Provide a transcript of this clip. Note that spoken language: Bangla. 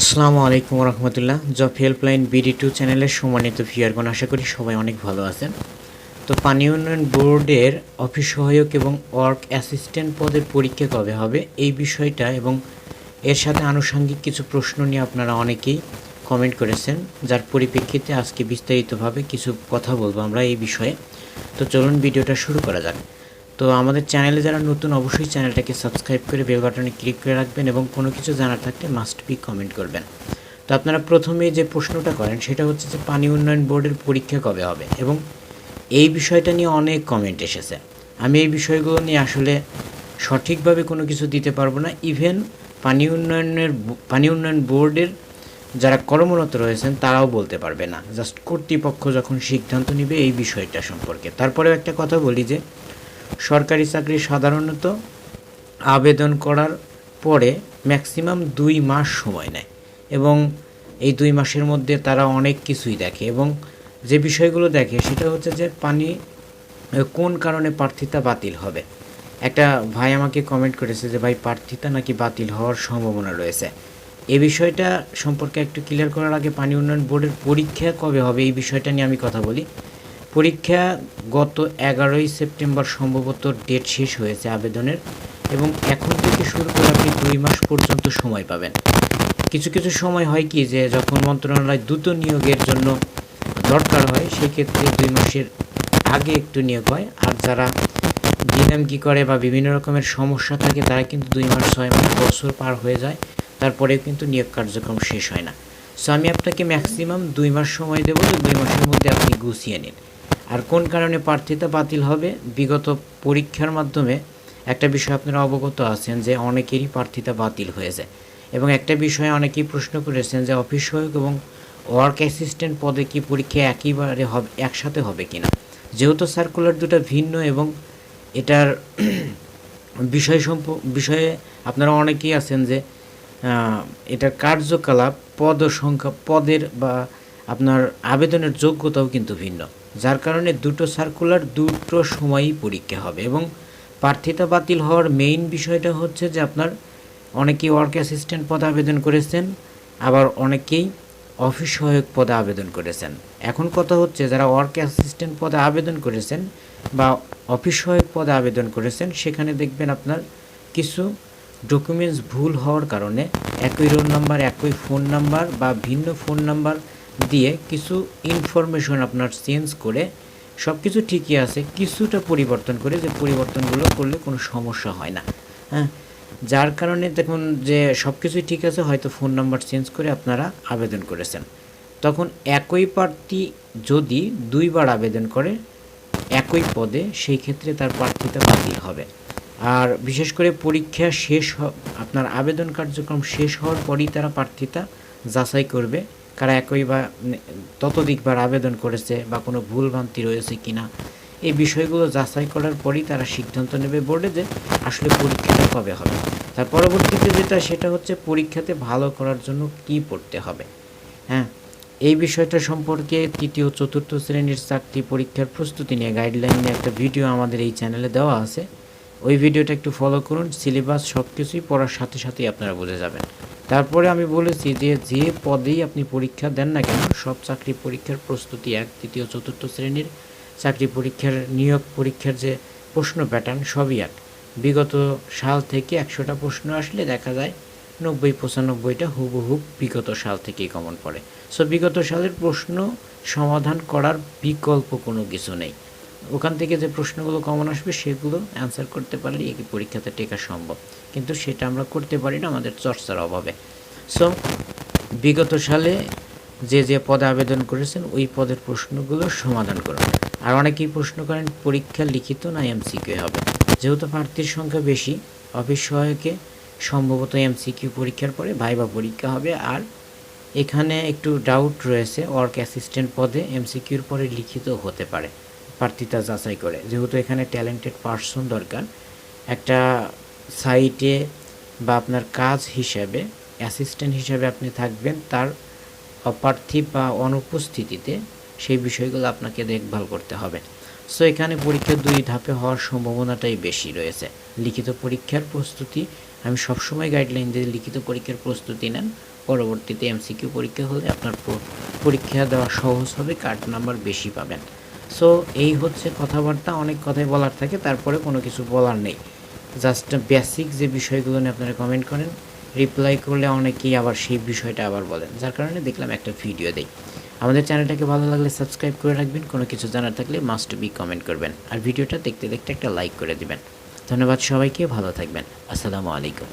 আসসালামু আলাইকুম রহমতুল্লাহ জব হেল্পলাইন বিডি টু চ্যানেলের সম্মানিত ভিয়ারগণ আশা করি সবাই অনেক ভালো আছেন। তো পানি উন্নয়ন বোর্ডের অফিস সহায়ক এবং ওয়ার্ক অ্যাসিস্ট্যান্ট পদের পরীক্ষা কবে হবে এই বিষয়টা এবং এর সাথে আনুষঙ্গিক কিছু প্রশ্ন নিয়ে আপনারা অনেকেই কমেন্ট করেছেন, যার পরিপ্রেক্ষিতে আজকে বিস্তারিতভাবে কিছু কথা বলব আমরা এই বিষয়ে। তো চলুন ভিডিওটা শুরু করা যাক। তো আমাদের চ্যানেলে যারা নতুন, অবশ্যই চ্যানেলটাকে সাবস্ক্রাইব করে বেল বাটনে ক্লিক করে রাখবেন এবং কোনো কিছু জানার থাকলে মাস্ট বি কমেন্ট করবেন। তো আপনারা প্রথমে যে প্রশ্নটা করেন, সেটা হচ্ছে যে পানি উন্নয়ন বোর্ডের পরীক্ষা কবে হবে? এবং এই বিষয়টা নিয়ে অনেক কমেন্ট এসেছে। আমি এই বিষয়গুলো নিয়ে আসলে সঠিকভাবে কোনো কিছু দিতে পারব না। ইভেন পানি উন্নয়নের পানি উন্নয়ন বোর্ডের যারা কর্মরত রয়েছেন, তারাও বলতে পারবে না। জাস্ট কর্তৃপক্ষ যখন সিদ্ধান্ত নেবে এই বিষয়টা সম্পর্কে। তারপরেও একটা কথা বলি যে সরকারি চাকরি সাধারণত আবেদন করার পরে ম্যাক্সিমাম দুই মাস সময় নেয় এবং এই দুই মাসের মধ্যে তারা অনেক কিছুই দেখে এবং যে বিষয়গুলো দেখে সেটা হচ্ছে যে পানি কোন কারণে প্রার্থিতা বাতিল হবে? একটা ভাই আমাকে কমেন্ট করেছে যে, ভাই, প্রার্থিতা নাকি বাতিল হওয়ার সম্ভাবনা রয়েছে? এই বিষয়টা সম্পর্কে একটু ক্লিয়ার করার আগে পানি উন্নয়ন বোর্ডের পরীক্ষা কবে হবে এই বিষয়টা নিয়ে আমি কথা বলি। পরীক্ষা গত এগারোই সেপ্টেম্বর সম্ভবত ডেট শেষ হয়েছে আবেদনের এবং এখন থেকে শুরু করে আপনি দুই মাস পর্যন্ত সময় পাবেন। কিছু কিছু সময় হয় কি যে যখন মন্ত্রণালয় দ্রুত নিয়োগের জন্য দরকার হয়, সেক্ষেত্রে দুই মাসের আগে একটু নিয়োগ হয়। আর যারা কি করে বা বিভিন্ন রকমের সমস্যা থাকে, তারা কিন্তু দুই মাস, ছয় মাস বছর পার হয়ে যায়। তারপরেও কিন্তু নিয়োগ কার্যক্রম শেষ হয় না। সো আমি আপনাকে ম্যাক্সিমাম দুই মাস সময় দেবো। দুই মাসের মধ্যে আপনি গুছিয়ে নিন। আর কোন কারণে প্রার্থিতা বাতিল হবে? বিগত পরীক্ষার মাধ্যমে একটা বিষয় আপনারা অবগত আছেন যে অনেকেরই প্রার্থিতা বাতিল হয়ে যায়। এবং একটা বিষয়ে অনেকেই প্রশ্ন করেছেন যে অফিস সহায়ক এবং ওয়ার্ক অ্যাসিস্ট্যান্ট পদে কি পরীক্ষা একইবারে হবে, একসাথে হবে কিনা? যেহেতু সার্কুলার দুটো ভিন্ন এবং এটার বিষয় সম্প, বিষয়ে আপনারা অনেকেই আছেন যে এটার কার্যকলাপ, পদ সংখ্যা, পদের বা আপনার আবেদনের যোগ্যতাও কিন্তু ভিন্ন, যার কারণে দুটো সার্কুলার দুটো সময়ই পরীক্ষা হবে এবং প্রার্থিতা বাতিল হওয়ার মেইন বিষয়টা হচ্ছে যে আপনার অনেকেই ওয়ার্ক অ্যাসিস্ট্যান্ট পদে আবেদন করেছেন, আবার অনেকেই অফিস সহায়ক পদে আবেদন করেছেন। এখন কথা হচ্ছে যারা ওয়ার্ক অ্যাসিস্ট্যান্ট পদে আবেদন করেছেন বা অফিস সহায়ক পদে আবেদন করেছেন, সেখানে দেখবেন আপনার কিছু ডকুমেন্টস ভুল হওয়ার কারণে একই রোল নাম্বার একই ফোন নাম্বার বা ভিন্ন ফোন নাম্বার দিয়ে কিছু ইনফরমেশন আপনার চেঞ্জ করে সব কিছু ঠিকই আছে, কিছুটা পরিবর্তন করে যে পরিবর্তনগুলো করলে কোনো সমস্যা হয় না। হ্যাঁ? যার কারণে দেখুন যে সব কিছুই ঠিক আছে, হয়তো ফোন নাম্বার চেঞ্জ করে আপনারা আবেদন করেছেন। তখন একই প্রার্থী যদি দুইবার আবেদন করে, একই পদে সেই ক্ষেত্রে তার প্রার্থিতা বাতিল হবে। আর বিশেষ করে পরীক্ষা শেষ আপনার আবেদন কার্যক্রম শেষ হওয়ার পরই তারা প্রার্থিতা যাচাই করবে। কারা একই বা ততোধিকবার আবেদন করেছে বা কোনো ভুল ভ্রান্তি রয়েছে কিনা, এই বিষয়গুলো যাচাই করার পরই তারা সিদ্ধান্ত নেবে বোর্ডে যে আসলে পরীক্ষাটা কবে হবে। তার পরবর্তীতে যেটা, সেটা হচ্ছে পরীক্ষাতে ভালো করার জন্য কি পড়তে হবে। হ্যাঁ এই বিষয়টা সম্পর্কে তৃতীয়, চতুর্থ শ্রেণির চাকরি পরীক্ষার প্রস্তুতি নিয়ে গাইডলাইন নিয়ে একটা ভিডিও আমাদের এই চ্যানেলে দেওয়া আছে। ওই ভিডিওটা একটু ফলো করুন সিলেবাস সব কিছুই পড়ার সাথে সাথেই আপনারা বুঝে যাবেন। তারপরে আমি বলেছি যে যে পদেই আপনি পরীক্ষা দেন না কেন, সব চাকরি পরীক্ষার প্রস্তুতি এক তৃতীয় চতুর্থ শ্রেণির চাকরি পরীক্ষার, নিয়োগ পরীক্ষার যে প্রশ্ন প্যাটার্ন সবই এক। বিগত সাল থেকে একশোটা প্রশ্ন আসলে দেখা যায় নব্বই, পঁচানব্বইটা হুবহুব বিগত সাল থেকেই কমন পড়ে। সো বিগত সালের প্রশ্ন সমাধান করার বিকল্প কোনো কিছু নেই। ওখান থেকে যে প্রশ্নগুলো কমন আসবে, সেগুলো অ্যান্সার করতে পারলে একই পরীক্ষাতে টেকা সম্ভব। কিন্তু সেটা আমরা করতে পারি না, আমাদের চর্চার অভাবে। সো বিগত সালে যে যে পদে আবেদন করেছেন, ওই পদের প্রশ্নগুলো সমাধান করুন। আর অনেকেই প্রশ্ন করেন, পরীক্ষা লিখিত না এমসিকিউ হবে? যেহেতু প্রার্থীর সংখ্যা বেশি, অফিস সহায়কে সম্ভবত এমসিকিউ পরীক্ষার পরে ভাইবা পরীক্ষা হবে। আর এখানে একটু ডাউট রয়েছে ওয়ার্ক অ্যাসিস্ট্যান্ট পদে এমসিকিউর পরে লিখিত হতে পারে। প্রার্থিতা যাচাই করে। যেহেতু এখানে ট্যালেন্টেড পার্সন দরকার, একটা সাইটে বা আপনার কাজ হিসাবে অ্যাসিস্ট্যান্ট হিসাবে আপনি থাকবেন, তার অপার্থিব বা অনুপস্থিতিতে সেই বিষয়গুলো আপনাকে দেখভাল করতে হবে। সো এখানে পরীক্ষা দুই ধাপে হওয়ার সম্ভাবনাটাই বেশি রয়েছে। লিখিত পরীক্ষার প্রস্তুতি, আমি সবসময় গাইডলাইন দিয়ে লিখিত পরীক্ষার প্রস্তুতি নেন, পরবর্তীতে এমসিকিউ পরীক্ষা হলে আপনার পরীক্ষা দেওয়া সহজ হবে কার্ড নাম্বার বেশি পাবেন। সো এই হচ্ছে কথাবার্তা, অনেক কথাই বলার থাকে, তারপরে কোনো কিছু বলার নেই। জাস্ট বেসিক যে বিষয়গুলো নিয়ে আপনারা কমেন্ট করেন রিপ্লাই করলে অনেকেই আবার সেই বিষয়টা আবার বলেন। যার কারণে দেখলাম একটা ভিডিও দেই। আমাদের চ্যানেলটাকে ভালো লাগলে সাবস্ক্রাইব করে রাখবেন, কোনো কিছু জানার থাকলে মাস্ট বি কমেন্ট করবেন। আর ভিডিওটা দেখতে দেখতে একটা লাইক করে দিবেন। ধন্যবাদ সবাইকে, ভালো থাকবেন। আসসালামু আলাইকুম।